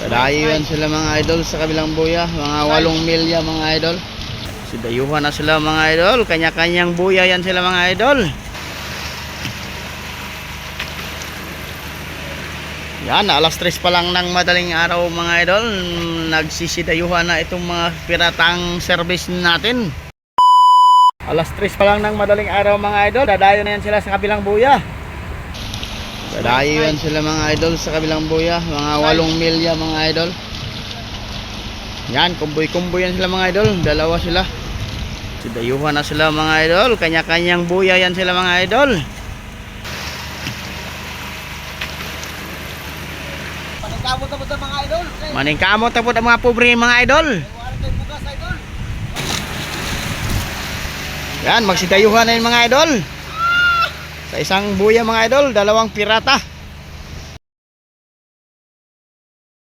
Dadayo yan sila mga idol sa kabilang buya. Mga walong milya mga idol. Sidayuhan na sila mga idol. Kanya-kanyang buya yan sila mga idol. Yan, alas 3 pa lang ng madaling araw mga idol. Nagsisidayuhan na itong mga piratang service natin. Alas 3 pa lang ng madaling araw mga idol. Dadayo na yan sila sa kabilang buya. Dadayo yan sila mga idol sa kabilang buya. Mga walong milya mga idol. Yan, kumboy-kumboy yan sila mga idol. Dalawa sila. Sidayuhan na sila mga idol. Kanya-kanyang buya yan sila mga idol. Panagkamot na po sa mga idol. Maningkamot na po ang mga pobre mga idol. Yan, magsidayuhan na yung mga idol. Sa isang buya mga idol, dalawang pirata.